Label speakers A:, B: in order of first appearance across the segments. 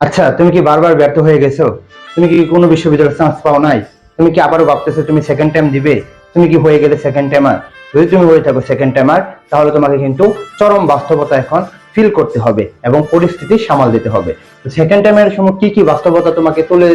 A: আচ্ছা তুমি কি বারবার ব্যর্থ হয়ে গেছো? তুমি কি কোনো বিশ্ববিদ্যালয়ে চান্স পাও নাই? তুমি কি আবারও ভাবতেছো তুমি সেকেন্ড টাইম দিবে? তুমি কি হয়ে গেলে সেকেন্ড টাইমার যদি তুমি হয়ে থাকো সেকেন্ড টাইমার তাহলে তোমাকে কিন্তু চরম বাস্তবতা এখন ফিল করতে হবে এবং পরিস্থিতি সামাল দিতে হবে। তো সেকেন্ড টাইমের সময় কি কি বাস্তবতা তোমাকে তুলে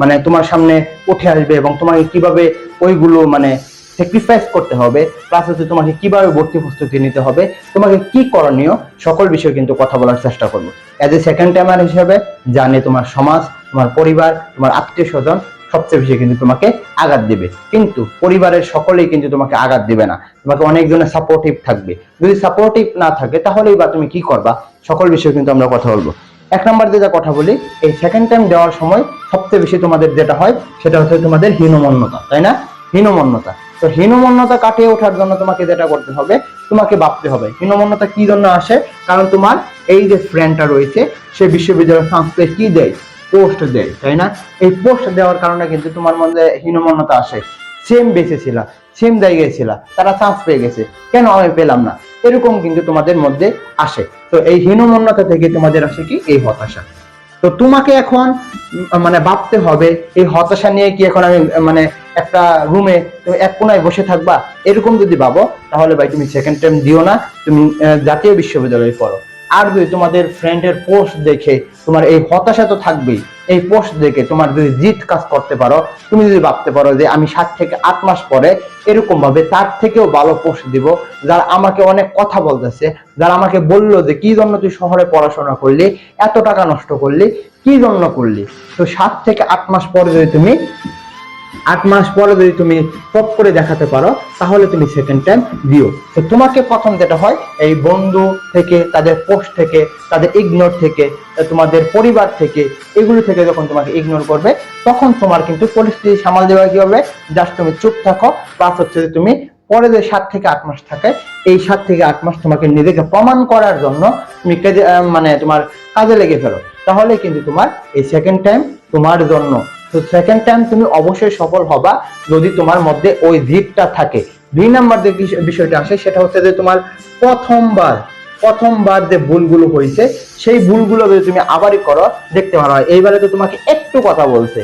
A: মানে তোমার সামনে উঠে আসবে এবং তোমাকে কীভাবে ওইগুলো মানে স্যাক্রিফাইস করতে হবে প্লাস হচ্ছে তোমাকে কীভাবে ভর্তি প্রস্তুতি নিতে হবে, তোমাকে কি করণীয়, সকল বিষয়ে কিন্তু কথা বলার চেষ্টা করব। অ্যাজ এ সেকেন্ড টাইমার হিসেবে জানে তোমার সমাজ, তোমার পরিবার, তোমার আত্মীয় স্বজন, সবচেয়ে বেশি কিন্তু তোমাকে আঘাত দিবে। কিন্তু পরিবারের সকলেই কিন্তু তোমাকে আঘাত দিবে না। তোমাকে অনেকজনের সাপোর্টিভ থাকবে। যদি সাপোর্টিভ না থাকে, তাহলেই বা তুমি কি করবা? সকল বিষয়ে কিন্তু আমরা কথা বলব। এক নাম্বার যেটা কথা বলি, এই সেকেন্ড টাইম দেওয়ার সময় সবচেয়ে বেশি তোমাদের যেটা হয়, সেটা হচ্ছে তোমাদের হীনমন্যতা, তাই না? হীনমন্যতা। তো হীনমন্যতা কাটিয়ে ওঠার জন্য তোমাকে যেটা করতে হবে, তোমাকে ভাবতে হবে, হীনমন্যতা কি জন্য আসে? কারণ তোমার এই যে ফ্রেন্ডটা রয়েছে, সে বিশ্ববিদ্যালয়ের সংস্থা কি দেয়? পোস্ট দেয়, তাই না? এই পোস্ট দেওয়ার কারণে কিন্তু তোমার মধ্যে হীনমন্যতা আসে। সেম বেঁচে ছিল সেম জায়গায় ছিল, তারা চান্স পেয়ে গেছে। কেন আমি পেলাম না? এরকম কিন্তু তোমাদের মধ্যে আসে। তো এই হীনমন্যতা থেকে তোমাদের আসে কি? এই হতাশা। তো তোমাকে এখন মানে ভাবতে হবে, এই হতাশা নিয়ে কি এখন আমি মানে একটা রুমে তুমি এক কোনায় বসে থাকবা, এরকম যদি ভাবো, তাহলে ভাই তুমি সেকেন্ড টাইম দিও না, তুমি জাতীয় বিশ্ববিদ্যালয়ে পড়ো। আর যদি তোমাদের ফ্রেন্ডের পোস্ট দেখে তোমার এই হতাশা তো থাকবেই, এই পোস্ট দেখে তোমার যদি জিত কাজ করতে পারো, তুমি যদি ভাবতে পারো যে আমি সাত থেকে আট মাস পরে এরকম ভাবে তার থেকেও ভালো পোস্ট দিব, যারা আমাকে অনেক কথা বলতেছে, যারা আমাকে বলল যে কি জন্য তুই শহরে পড়াশোনা করলি, এত টাকা নষ্ট করলি, কি জন্য করলি? তো সাত থেকে আট মাস পরে যদি তুমি আট মাস পরে যদি তুমি টপ করে দেখাতে পারো, তাহলে তুমি সেকেন্ড টাইম দিও। তো তোমাকে প্রথম যেটা হয়, এই বন্ধু থেকে, তাদের পোস্ট থেকে, তাদের ইগনোর থেকে, তোমাদের পরিবার থেকে, এগুলো থেকে যখন তোমাকে ইগনোর করবে, তখন তোমার কিন্তু পরিস্থিতি সামাল দেওয়া কি হবে? জাস্ট তুমি চুপ থাকো প্লাস হচ্ছে যে তুমি পরে যে সাত থেকে আট মাস থাকে, এই সাত থেকে আট মাস তোমাকে নিজেকে প্রমাণ করার জন্য তুমি মানে তোমার কাজে লেগে ফেলো। তাহলে কিন্তু তোমার এই সেকেন্ড টাইম তোমার জন্য তো সেকেন্ড টাইম তুমি অবশ্যই সফল হবা যদি তোমার মধ্যে ওই জিদটা থাকে। দুই নাম্বার যে বিষয়টা আসে, সেটা হচ্ছে যে তোমার প্রথমবার প্রথমবার যে ভুলগুলো হয়েছে, সেই ভুলগুলো যদি তুমি আবারই করো, দেখতে পারো এইবারে তো তোমাকে একটু কথা বলছে।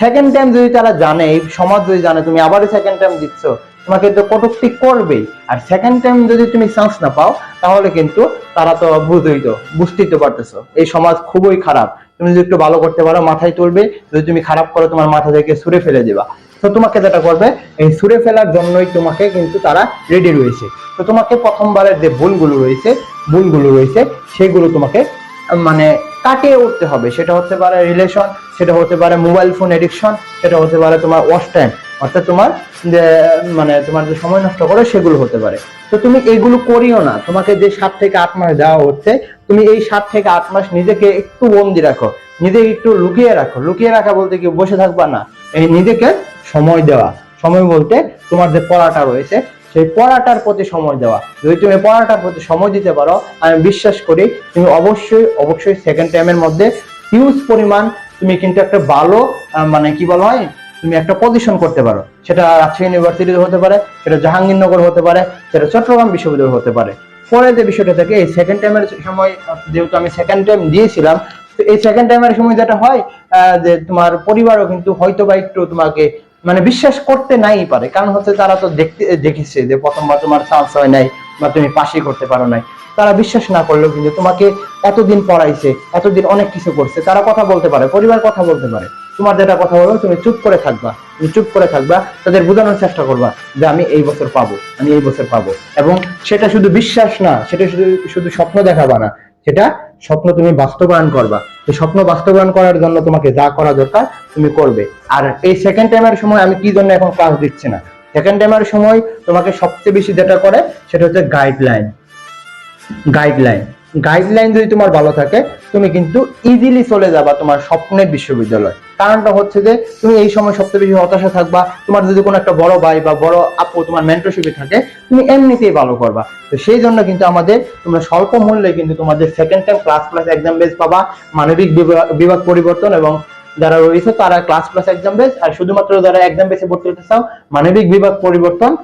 A: সেকেন্ড টাইম যদি তারা জানে সমাজ যদি জানে, তুমি আবারই সেকেন্ড টাইম দিচ্ছ তোমাকে তো কটূক্তি করবেই। আর সেকেন্ড টাইম যদি তুমি চান্স না পাও, তাহলে কিন্তু তারা তো বুঝতেই তো বুঝতেই তো পারতেছো। এই সমাজ খুবই খারাপ। তুমি যদি একটু ভালো করতে পারো, মাথায় তুলবে, যদি তুমি খারাপ করো, তোমার মাথা থেকে সুরে ফেলে দেবা। তো তোমাকে যেটা করবে, এই সুরে ফেলার জন্যই তোমাকে কিন্তু তারা রেডি রয়েছে। তো তোমাকে প্রথমবারের যে ভুলগুলো রয়েছে ভুলগুলো রয়েছে, সেগুলো তোমাকে মানে কাটিয়ে উঠতে হবে। সেটা হতে পারে রিলেশন সেটা হতে পারে মোবাইল ফোন এডিকশন সেটা হতে পারে তোমার ওয়াশ টাইম অর্থাৎ তোমার যে মানে তোমার যে সময় নষ্ট করে সেগুলো হতে পারে। তো তুমি এগুলো করিও না। তোমাকে যে সাত থেকে আট মাস দেওয়া হচ্ছে, তুমি এই সাত থেকে আট মাস নিজেকে একটু বন্দি রাখো। নিজেকে একটু লুকিয়ে রাখো। লুকিয়ে রাখা বলতে কি বসে থাকবা না। এই নিজেকে সময় দেওয়া। সময় বলতে তোমার যে পড়াটা রয়েছে, সেই পড়াটার প্রতি সময় দেওয়া। যদি তুমি পড়াটার প্রতি সময় দিতে পারো, আমি বিশ্বাস করি তুমি অবশ্যই অবশ্যই সেকেন্ড টাইমের মধ্যে হিউজ পরিমাণ তুমি কিন্তু একটা ভালো মানে কি বলা হয় তুমি একটা পজিশন করতে পারো। সেটা রাজশাহী ইউনিভার্সিটিতে হতে পারে, সেটা জাহাঙ্গীরনগর হতে পারে, সেটা চট্টগ্রাম বিশ্ববিদ্যালয় হতে পারে। পরে যে বিষয়টা থাকে, এই সেকেন্ড টাইমের সময়, যেহেতু আমি সেকেন্ড টাইম দিয়েছিলাম, তো এই সেকেন্ড টাইমের সময় যেটা হয় যে তোমার পরিবারও কিন্তু হয়তো বা একটু তোমাকে মানে বিশ্বাস করতে নাই পারে। কারণ হচ্ছে তারা তো দেখতে, দেখেছে যে প্রথমবার তোমার চান্স হয় নাই বা তুমি পাশই করতে পারো নাই। তারা বিশ্বাস না করলেও কিন্তু তোমাকে এতদিন পড়াইছে, এতদিন অনেক কিছু করছে, তারা কথা বলতে পারে, পরিবার কথা বলতে পারে। তোমার যেটা কথা বলব, তুমি চুপ করে থাকবা। তুমি চুপ করে থাকবা, তাদের বোঝানোর চেষ্টা করবা যে আমি এই বছর পাবো, আমি এই বছর পাবো। এবং সেটা শুধু বিশ্বাস না, সেটা শুধু শুধু স্বপ্ন দেখাবা না, সেটা স্বপ্ন তুমি বাস্তবায়ন করবা। এই স্বপ্ন বাস্তবায়ন করার জন্য তোমাকে যা করা দরকার, তুমি করবে। আর এই সেকেন্ড টাইমের সময় আমি কি জন্য এখন ক্লাস দিচ্ছি না? সেকেন্ড টাইমের সময় তোমাকে সবচেয়ে বেশি যেটা করে, সেটা হচ্ছে গাইডলাইন গাইডলাইন গাইডলাইন যদি তোমার ভালো থাকে, তুমি কিন্তু ইজিলি চলে যাবা তোমার স্বপ্নের বিশ্ববিদ্যালয়। কারণটা হচ্ছে যে তুমি এই সময় সবচেয়ে বেশি হতাশা থাকবা, তোমার যদি কোনো একটা বড় ভাই বা বড় আপু তোমার মেন্টরশিপে থাকে, তুমি এমনিতেই ভালো করবা। তো সেই জন্য কিন্তু আমাদের তোমরা স্বল্প মূল্যে কিন্তু তোমাদের second time class plus exam base পাবা, মানবিক বিভাগ- পরিবর্তন এবং যারা রয়েছে তারা ক্লাস প্লাস এক্সাম বেস আর শুধুমাত্র যারা এক্সাম বেসে ভর্তি হতে চাও, মানবিক বিভাগ পরিবর্তন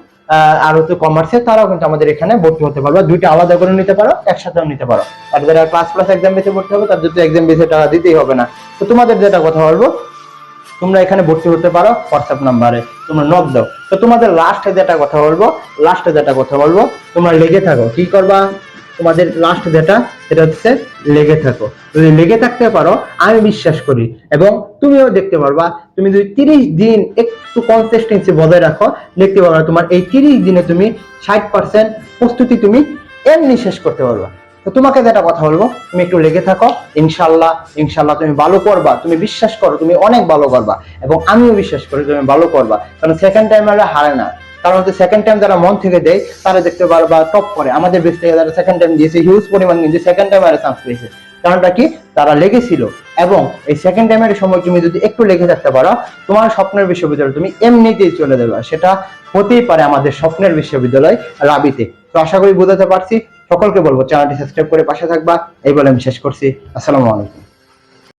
A: আর হচ্ছে কমার্সে তারাও কিন্তু আমাদের এখানে ভর্তি হতে পারবে। দুইটা আলাদা করে নিতে পারো, একসাথেও নিতে পারো। আর যারা ক্লাস প্লাস এক্সাম বেসে ভর্তি হবে, তাদের তো এক্সাম বেসে টাকা দিতেই হবে না। তো তোমাদের যেটা কথা বলব তোমরা এখানে ভর্তি হতে পারো হোয়াটসঅ্যাপ নাম্বারে। তোমরা নক দাও। তো তোমাদের লাস্টে যেটা কথা বলব। লাস্টে যেটা কথা বলব। তোমরা লেগে থাকো। কি করবা? তোমাদের লাস্ট যেটা সেটা হচ্ছে লেগে থাকো। যদি লেগে থাকতে পারো, আমি বিশ্বাস করি। এবং তুমিও দেখতে পারবা, তুমি যদি তিরিশ দিন একটু কনসিস্টেন্সি বজায় রাখো, দেখতে পারবা তোমার এই তিরিশ দিনে তুমি ষাট পার্সেন্ট প্রস্তুতি তুমি এমনি শেষ করতে পারবা। তো তোমাকে যেটা কথা বলব, তুমি একটু লেগে থাকো। ইনশাল্লাহ ইনশাল্লাহ তুমি ভালো করবা। তুমি বিশ্বাস করো, তুমি অনেক ভালো করবা। এবং আমিও বিশ্বাস করি তুমি ভালো করবা। কারণ সেকেন্ড টাইম আমরা হারে না। কারণ হচ্ছে সেকেন্ড টাইম যারা মন থেকে দেয়, তারা দেখতে পারবা টপ করে। আমাদের বেশ থেকে যারা সেকেন্ড টাইম দিয়েছে হিউজ পরিমাণ কিন্তু সেকেন্ড টাইম আরে চান্স পেয়েছে। কারণটা কি? তারা লেগেছিল এবং এই সেকেন্ড টাইমের সময় তুমি যদি একটু লেগে থাকতে পারো, তোমার স্বপ্নের বিশ্ববিদ্যালয় তুমি এমনিতেই চলে যাবে। সেটা হতেই পারে আমাদের স্বপ্নের বিশ্ববিদ্যালয় রাবিতে। তো আশা করি বোঝাতে পারছি। সকলকে বলব চ্যানেলটি সাবস্ক্রাইব করে পাশে থাকবা। এই বলে আমি শেষ করছি। আসসালামু আলাইকুম।